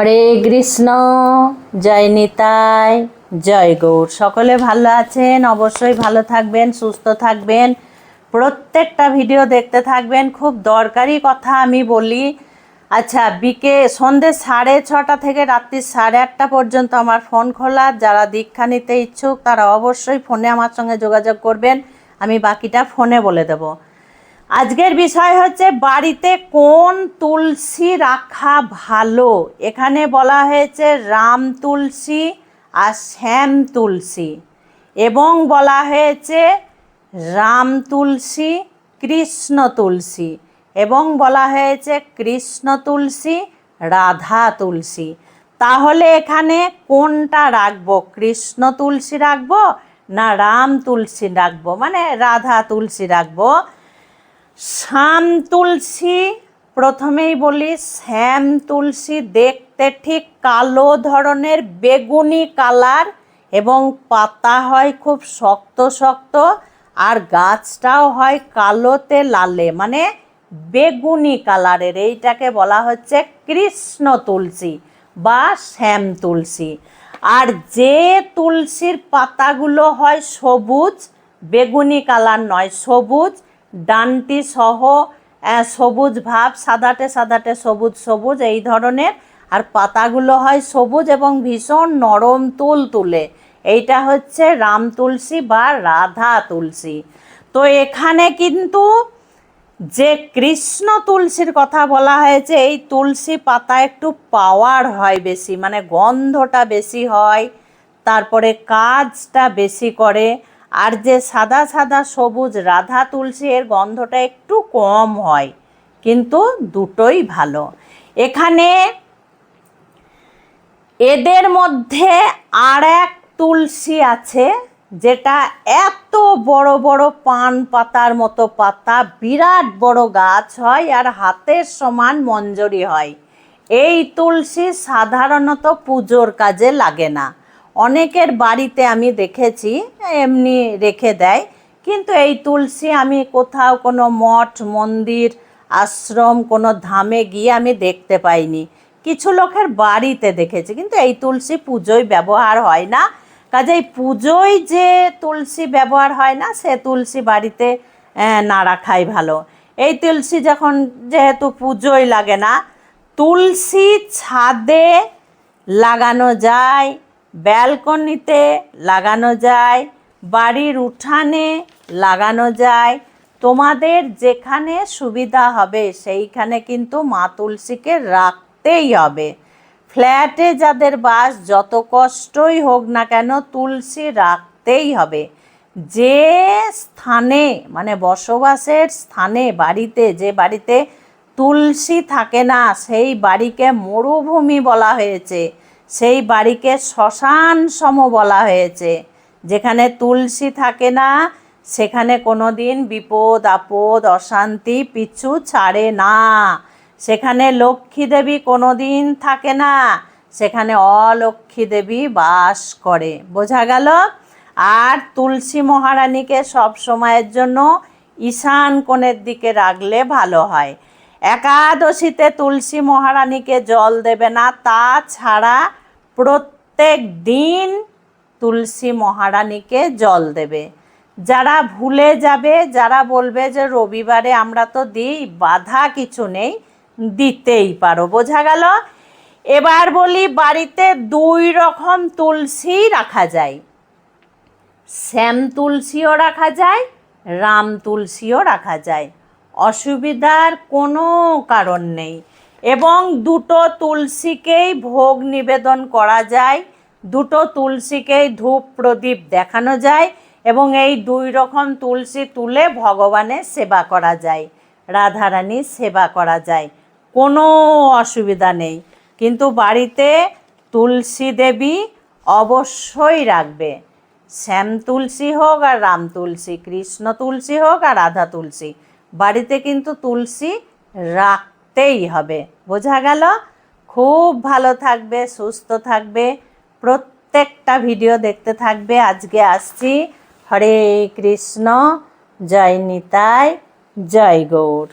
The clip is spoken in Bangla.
হরে কৃষ্ণ, জয় নিতাই, জয় গৌর। সকলে ভালো আছেন? অবশ্যই ভালো থাকবেন, সুস্থ থাকবেন। প্রত্যেকটা ভিডিও দেখতে থাকবেন। খুব দরকারি কথা আমি বলি। আচ্ছা বিকে সন্ধে সাড়ে ছটা থেকে রাত্রি সাড়ে আটটা পর্যন্ত আমার ফোন খোলা। যারা দীক্ষা নিতে ইচ্ছুক, তারা অবশ্যই ফোনে আমার সঙ্গে যোগাযোগ করবেন। আমি বাকিটা ফোনে বলে দেবো। আজকের বিষয় হচ্ছে বাড়িতে কোন তুলসী রাখা ভালো? এখানে বলা হয়েছে রাম তুলসী আর শ্যাম তুলসী এবং বলা হয়েছে রাম তুলসী, কৃষ্ণ তুলসী এবং বলা হয়েছে কৃষ্ণ তুলসী, রাধা তুলসী। তাহলে এখানে কোনটা রাখব? কৃষ্ণ তুলসী রাখব না রাম তুলসী রাখব? মানে রাধা তুলসী রাখব? শ্যাম তুলসী, প্রথমেই বলি শ্যাম তুলসী দেখতে ঠিক কালো ধরনের বেগুনি কালার এবং পাতা হয় খুব শক্ত শক্ত আর গাছটাও হয় কালোতে লালে মানে বেগুনি কালারের, এইটাকে বলা হচ্ছে কৃষ্ণ তুলসী বা শ্যাম তুলসী। আর যে তুলসীর পাতাগুলো হয় সবুজ, বেগুনি কালার নয়, সবুজ ডানটি সহ সবুজ ভাব, সাদাটে সাদাটে সবুজ সবুজ, এই ধরনের। আর পাতাগুলো হয় সবুজ এবং ভীষণ নরম তুল তুলে। এইটা হচ্ছে রাম তুলসী বা রাধা তুলসী। তো এখানে কিন্তু যে কৃষ্ণ তুলসীর কথা বলা হয়েছে, এই তুলসী পাতা একটু পাওয়ার হয় বেশি মানে গন্ধটা বেশি হয়, তারপরে কাজটা বেশি করে। আর যে সাদা সাদা সবুজ রাধা তুলসী এর গন্ধটা একটু কম হয়, কিন্তু দুটোই ভালো। এখানে এদের মধ্যে আর এক তুলসী আছে, যেটা এত বড় বড় পান পাতার মতো পাতা, বিরাট বড় গাছ হয় আর হাতের সমান মঞ্জরি হয়। এই তুলসী সাধারণত পুজোর কাজে লাগে না। অনেকের বাড়িতে আমি দেখেছি, এমনি রেখে দেয়। কিন্তু এই তুলসী আমি কোথাও কোনো মঠ, মন্দির, আশ্রম, কোনো ধামে গিয়ে আমি দেখতে পাইনি। কিছু লোকের বাড়িতে দেখেছি, কিন্তু এই তুলসী পুজোয় ব্যবহার হয় না। কাজেই পুজোয় যে তুলসী ব্যবহার হয় না, সে তুলসী বাড়িতে না রাখাই ভালো। এই তুলসী যখন যেহেতু পুজোয় লাগে না, তুলসী ছাদে লাগানো যায় ব্যালকনিতে লাগানো যায়, বাড়ির উঠানে লাগানো যায়। তোমাদের যেখানে সুবিধা হবে, সেইখানে কিন্তু মা তুলসীকে রাখতেই হবে। ফ্ল্যাটে যাদের বাস যত কষ্টই হোক না কেন তুলসী রাখতেই হবে। যে স্থানে মানে বসবাসের স্থানে, বাড়িতে, যে বাড়িতে তুলসী থাকে না, সেই বাড়িকে মরুভূমি বলা হয়েছে। সেই বাড়িকে শ্মশান সম বলা হয়েছে। যেখানে তুলসী থাকে না, সেখানে কোনো দিন বিপদ, আপদ, অশান্তি পিছু ছাড়ে না। সেখানে লক্ষ্মী দেবী কোনো দিন থাকে না, সেখানে অলক্ষ্মী দেবী বাস করে। বোঝা গেল? আর তুলসী মহারানীকে সব সময়ের জন্য ঈশান কোণের দিকে রাখলে ভালো হয়। একাদশীতে তুলসী মহারানীকে জল দেবে না তাছাড়া প্রত্যেক দিন তুলসী মহারানীকে জল দেবে। যারা ভুলে যাবে, যারা বলবে যে রবিবারে আমরা তো দিই, বাধা কিছু নেই, দিতেই পারো। বোঝা গেল? এবার বলি বাড়িতে দুই রকম তুলসী রাখা যায়। শ্যাম তুলসীও রাখা যায়, রাম তুলসীও রাখা যায়। অসুবিধার কোনো কারণ নেই। এবং দুটো তুলসীকেই ভোগ নিবেদন করা যায়। দুটো তুলসীকেই ধূপ প্রদীপ দেখানো যায় এবং এই দুই রকম তুলসী তুলে ভগবানের সেবা করা যায় রাধারানীর সেবা করা যায়। কোনো অসুবিধা নেই, কিন্তু বাড়িতে তুলসী দেবী অবশ্যই রাখবে। শ্যাম তুলসী হোক আর রাম তুলসী, কৃষ্ণ তুলসী হোক আর রাধা তুলসী, বাড়িতে কিন্তু তুলসী রাখতেই হবে। বোঝা গেল? খুব ভালো থাকবে, সুস্থ থাকবে, প্রত্যেকটা ভিডিও দেখতে থাকবে। আজকে আসছি। হরে কৃষ্ণ, জয় নিতাই, জয় গৌর।